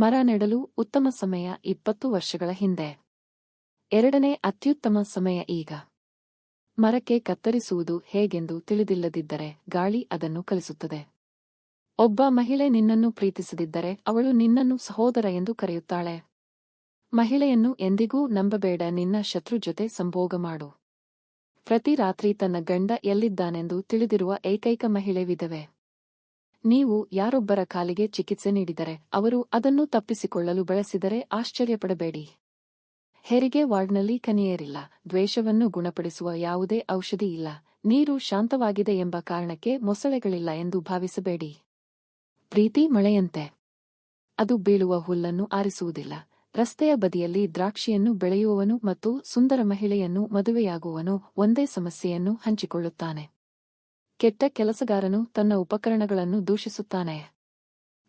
ಮರ ನೆಡಲು ಉತ್ತಮ ಸಮಯ ಇಪ್ಪತ್ತು ವರ್ಷಗಳ ಹಿಂದೆ. ಎರಡನೇ ಅತ್ಯುತ್ತಮ ಸಮಯ ಈಗ. ಮರಕ್ಕೆ ಕತ್ತರಿಸುವುದು ಹೇಗೆಂದು ತಿಳಿದಿಲ್ಲದಿದ್ದರೆ ಗಾಳಿ ಅದನ್ನು ಕಲಿಸುತ್ತದೆ. ಒಬ್ಬ ಮಹಿಳೆ ನಿನ್ನನ್ನು ಪ್ರೀತಿಸದಿದ್ದರೆ ಅವಳು ನಿನ್ನನ್ನು ಸಹೋದರ ಎಂದು ಕರೆಯುತ್ತಾಳೆ. ಮಹಿಳೆಯನ್ನು ಎಂದಿಗೂ ನಂಬಬೇಡ, ನಿನ್ನ ಶತ್ರು ಜೊತೆ ಸಂಭೋಗ ಮಾಡು. ಪ್ರತಿ ರಾತ್ರಿ ತನ್ನ ಗಂಡ ಎಲ್ಲಿದ್ದಾನೆಂದು ತಿಳಿದಿರುವ ಏಕೈಕ ಮಹಿಳೆ ವಿಧವೆ. ನೀವು ಯಾರೊಬ್ಬರ ಕಾಲಿಗೆ ಚಿಕಿತ್ಸೆ ನೀಡಿದರೆ ಅವರು ಅದನ್ನು ತಪ್ಪಿಸಿಕೊಳ್ಳಲು ಬಳಸಿದರೆ ಆಶ್ಚರ್ಯಪಡಬೇಡಿ. ಹೆರಿಗೆ ವಾರ್ಡ್ನಲ್ಲಿ ಕನಿಯೇರಿಲ್ಲ. ದ್ವೇಷವನ್ನು ಗುಣಪಡಿಸುವ ಯಾವುದೇ ಔಷಧಿ ಇಲ್ಲ. ನೀರು ಶಾಂತವಾಗಿದೆ ಎಂಬ ಕಾರಣಕ್ಕೆ ಮೊಸಳೆಗಳಿಲ್ಲ ಎಂದು ಭಾವಿಸಬೇಡಿ. ಪ್ರೀತಿ ಮಳೆಯಂತೆ. ಅದು ಬೀಳುವ ಹುಲ್ಲನ್ನು ಆರಿಸುವುದಿಲ್ಲ. ರಸ್ತೆಯ ಬದಿಯಲ್ಲಿ ದ್ರಾಕ್ಷಿಯನ್ನು ಬೆಳೆಯುವವನು ಮತ್ತು ಸುಂದರ ಮಹಿಳೆಯನ್ನು ಮದುವೆಯಾಗುವನು ಒಂದೇ ಸಮಸ್ಯೆಯನ್ನು ಹಂಚಿಕೊಳ್ಳುತ್ತಾನೆ. ಕೆಟ್ಟ ಕೆಲಸಗಾರನು ತನ್ನ ಉಪಕರಣಗಳನ್ನು ದೂಷಿಸುತ್ತಾನೆ.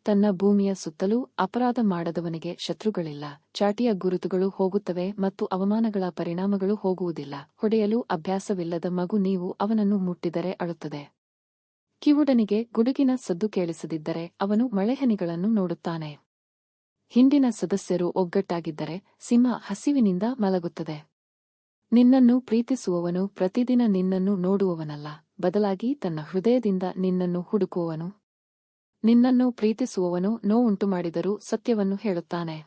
ತನ್ನ ಭೂಮಿಯ ಸುತ್ತಲೂ ಅಪರಾಧ ಮಾಡದವನಿಗೆ ಶತ್ರುಗಳಿಲ್ಲ. ಚಾಟಿಯ ಗುರುತುಗಳು ಹೋಗುತ್ತವೆ ಮತ್ತು ಅವಮಾನಗಳ ಪರಿಣಾಮಗಳು ಹೋಗುವುದಿಲ್ಲ. ಹೊಡೆಯಲು ಅಭ್ಯಾಸವಿಲ್ಲದ ಮಗು ನೀವು ಅವನನ್ನು ಮುಟ್ಟಿದರೆ ಅಳುತ್ತದೆ. ಕಿವುಡನಿಗೆ ಗುಡುಗಿನ ಸದ್ದು ಕೇಳಿಸದಿದ್ದರೆ ಅವನು ಮಳೆಹನಿಗಳನ್ನು ನೋಡುತ್ತಾನೆ. ಹಿಂದಿನ ಸದಸ್ಯರು ಒಗ್ಗಟ್ಟಾಗಿದ್ದರೆ ಸಿಂಹ ಹಸಿವಿನಿಂದ ಮಲಗುತ್ತದೆ. ನಿನ್ನನ್ನು ಪ್ರೀತಿಸುವವನು ಪ್ರತಿದಿನ ನಿನ್ನನ್ನು ನೋಡುವವನಲ್ಲ, ಬದಲಾಗಿ ತನ್ನ ಹೃದಯದಿಂದ ನಿನ್ನನ್ನು ಹುಡುಕುವವನು. ನಿನ್ನನ್ನು ಪ್ರೀತಿಸುವವನು ನೋವುಂಟು ಮಾಡಿದರೂ ಸತ್ಯವನ್ನು ಹೇಳುತ್ತಾನೆ.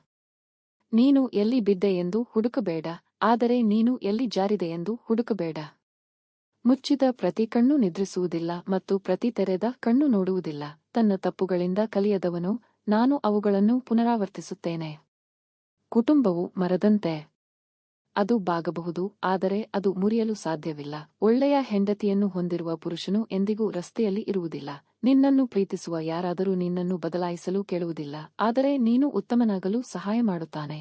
ನೀನು ಎಲ್ಲಿ ಬಿದ್ದೆ ಎಂದು ಹುಡುಕಬೇಡ, ಆದರೆ ನೀನು ಎಲ್ಲಿ ಜಾರಿದೆ ಎಂದು ಹುಡುಕಬೇಡ. ಮುಚ್ಚಿದ ಪ್ರತಿ ಕಣ್ಣು ನಿದ್ರಿಸುವುದಿಲ್ಲ ಮತ್ತು ಪ್ರತಿ ತೆರೆದ ಕಣ್ಣು ನೋಡುವುದಿಲ್ಲ, ತನ್ನ ತಪ್ಪುಗಳಿಂದ ಕಲಿಯದವನು, ನಾನು ಅವುಗಳನ್ನು ಪುನರಾವರ್ತಿಸುತ್ತೇನೆ. ಕುಟುಂಬವು ಮರದಂತೆ. ಅದು ಬಾಗಬಹುದು, ಆದರೆ ಅದು ಮುರಿಯಲು ಸಾಧ್ಯವಿಲ್ಲ. ಒಳ್ಳೆಯ ಹೆಂಡತಿಯನ್ನು ಹೊಂದಿರುವ ಪುರುಷನು ಎಂದಿಗೂ ರಸ್ತೆಯಲ್ಲಿ ಇರುವುದಿಲ್ಲ. ನಿನ್ನನ್ನು ಪ್ರೀತಿಸುವ ಯಾರಾದರೂ ನಿನ್ನನ್ನು ಬದಲಾಯಿಸಲು ಕೇಳುವುದಿಲ್ಲ, ಆದರೆ ನೀನು ಉತ್ತಮನಾಗಲು ಸಹಾಯ ಮಾಡುತ್ತಾನೆ.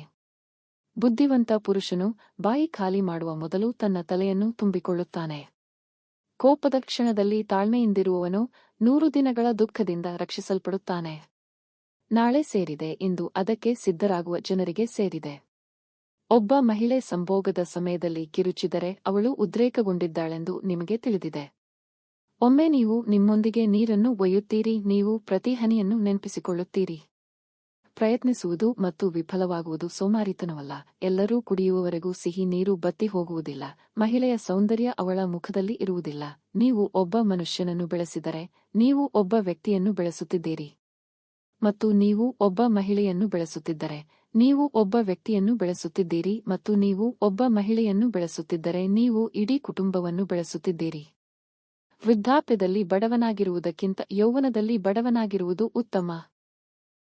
ಬುದ್ಧಿವಂತ ಪುರುಷನು ಬಾಯಿ ಖಾಲಿ ಮಾಡುವ ಮೊದಲು ತನ್ನ ತಲೆಯನ್ನು ತುಂಬಿಕೊಳ್ಳುತ್ತಾನೆ. ಕೋಪದ ಕ್ಷಣದಲ್ಲಿ ತಾಳ್ಮೆಯಿಂದಿರುವವನು ನೂರು ದಿನಗಳ ದುಃಖದಿಂದ ರಕ್ಷಿಸಲ್ಪಡುತ್ತಾನೆ. ನಾಳೆ ಸೇರಿದೆ ಇಂದು ಅದಕ್ಕೆ ಸಿದ್ಧರಾಗುವ ಜನರಿಗೆ ಸೇರಿದೆ. ಒಬ್ಬ ಮಹಿಳೆ ಸಂಭೋಗದ ಸಮಯದಲ್ಲಿ ಕಿರುಚಿದರೆ ಅವಳು ಉದ್ರೇಕಗೊಂಡಿದ್ದಾಳೆಂದು ನಿಮಗೆ ತಿಳಿದಿದೆ. ಒಮ್ಮೆ ನೀವು ನಿಮ್ಮೊಂದಿಗೆ ನೀರನ್ನು ಒಯ್ಯುತ್ತೀರಿ, ನೀವು ಪ್ರತಿ ಹನಿಯನ್ನು ನೆನಪಿಸಿಕೊಳ್ಳುತ್ತೀರಿ. ಪ್ರಯತ್ನಿಸುವುದು ಮತ್ತು ವಿಫಲವಾಗುವುದು ಸೋಮಾರಿತನವಲ್ಲ. ಎಲ್ಲರೂ ಕುಡಿಯುವವರೆಗೂ ಸಿಹಿ ನೀರು ಬತ್ತಿ ಹೋಗುವುದಿಲ್ಲ. ಮಹಿಳೆಯ ಸೌಂದರ್ಯ ಅವಳ ಮುಖದಲ್ಲಿ ಇರುವುದಿಲ್ಲ. ನೀವು ಒಬ್ಬ ಮನುಷ್ಯನನ್ನು ಬೆಳೆಸಿದರೆ, ನೀವು ಒಬ್ಬ ವ್ಯಕ್ತಿಯನ್ನು ಬೆಳೆಸುತ್ತಿದ್ದೀರಿ. ಮತ್ತು ನೀವು ಒಬ್ಬ ಮಹಿಳೆಯನ್ನು ಬೆಳೆಸುತ್ತಿದ್ದರೆ. ನೀವು ಒಬ್ಬ ವ್ಯಕ್ತಿಯನ್ನು ಬೆಳೆಸುತ್ತಿದ್ದೀರಿ ಮತ್ತು ನೀವು ಒಬ್ಬ ಮಹಿಳೆಯನ್ನು ಬೆಳೆಸುತ್ತಿದ್ದರೆ ನೀವು ಇಡೀ ಕುಟುಂಬವನ್ನು ಬೆಳೆಸುತ್ತಿದ್ದೀರಿ. ವೃದ್ಧಾಪ್ಯದಲ್ಲಿ ಬಡವನಾಗಿರುವುದಕ್ಕಿಂತ ಯೌವನದಲ್ಲಿ ಬಡವನಾಗಿರುವುದು ಉತ್ತಮ.